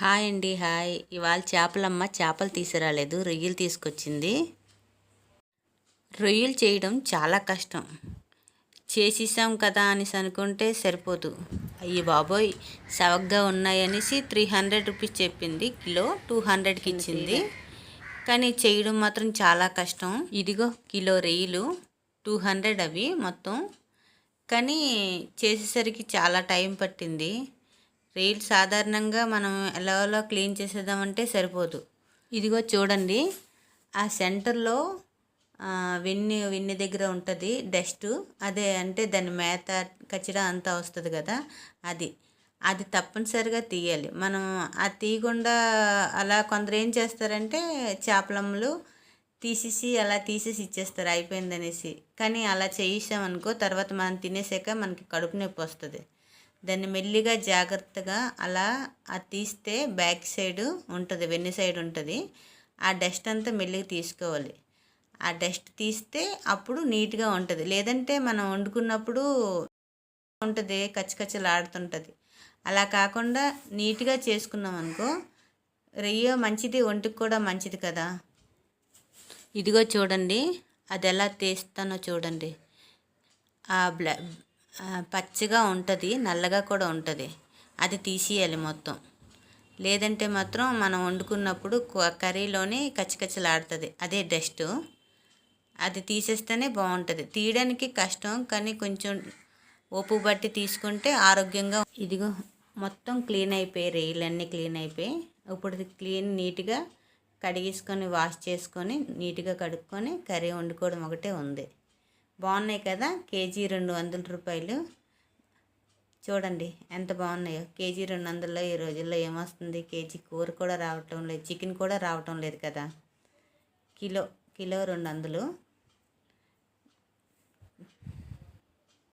Hi అండి hi. ఇవాళ చేపలమ్మ చేపలు తీసుకురాలేదు రొయ్యలు తీసుకొచ్చింది. రొయ్యలు చేయడం చాలా కష్టం. చేసేసాం కదా అనేసి అనుకుంటే సరిపోదు. అయ్యి బాబోయ్ సవగ్గా ఉన్నాయనేసి త్రీ హండ్రెడ్ రూపీస్ చెప్పింది కిలో టూ హండ్రెడ్కి ఇచ్చింది. కానీ చేయడం మాత్రం చాలా కష్టం. ఇదిగో కిలో రొయ్యలు టూ హండ్రెడ్ అవి మొత్తం. కానీ చేసేసరికి చాలా టైం పట్టింది. రైల్ సాధారణంగా మనం ఎలా క్లీన్ చేసేద్దామంటే సరిపోదు. ఇదిగో చూడండి. ఆ సెంటర్లో వెన్ని వెన్ని దగ్గర ఉంటుంది డస్ట్. అదే అంటే దాని మేత కచ్చిడ అంతా వస్తుంది కదా అది. అది తప్పనిసరిగా తీయాలి. మనం ఆ తీయకుండా అలా కొందరు ఏం చేస్తారంటే చేపలమ్మలు తీసేసి అలా తీసేసి ఇచ్చేస్తారు. అయిపోయిందనేసి. కానీ అలా చేయిస్తామనుకో తర్వాత మనం తినేసాక మనకి కడుపు నొప్పి వస్తుంది. దాన్ని మెల్లిగా జాగ్రత్తగా అలా అది తీస్తే బ్యాక్ సైడ్ ఉంటుంది వెన్ని సైడ్ ఉంటుంది. ఆ డస్ట్ అంతా మెల్లిగా తీసుకోవాలి. ఆ డస్ట్ తీస్తే అప్పుడు నీట్గా ఉంటుంది. లేదంటే మనం వండుకున్నప్పుడు ఉంటుంది కచ్చకచ్చలాడుతుంటుంది అలా కాకుండా నీట్గా చేసుకున్నాం అనుకో రెయ్యో మంచిది ఒంటికి కూడా మంచిది కదా. ఇదిగో చూడండి అది ఎలా తీస్తానో చూడండి. ఆ బ్లా పచ్చిగా ఉంటుంది నల్లగా కూడా ఉంటుంది. అది తీసేయాలి మొత్తం. లేదంటే మాత్రం మనం వండుకున్నప్పుడు కర్రీలోనే కచ్చకచ్చలాడుతుంది. అదే డస్ట్ అది తీసేస్తేనే బాగుంటుంది. తీయడానికి కష్టం కానీ కొంచెం ఓపు బట్టి తీసుకుంటే ఆరోగ్యంగా ఇదిగో మొత్తం క్లీన్ అయిపోయి రేయిలన్నీ క్లీన్ అయిపోయి ఇప్పుడు క్లీన్ నీట్గా కడిగేసుకొని వాష్ చేసుకొని నీట్గా కడుక్కొని కర్రీ వండుకోవడం ఒకటే ఉంది. బాగున్నాయి కదా? కేజీ రెండు వందల రూపాయలు. చూడండి ఎంత బాగున్నాయో. కేజీ రెండు వందల్లో ఈ రోజుల్లో ఏమొస్తుంది? కేజీ కూర కూడా రావటం లేదు. చికెన్ కూడా రావటం లేదు కదా? కిలో కిలో రెండు వందలు.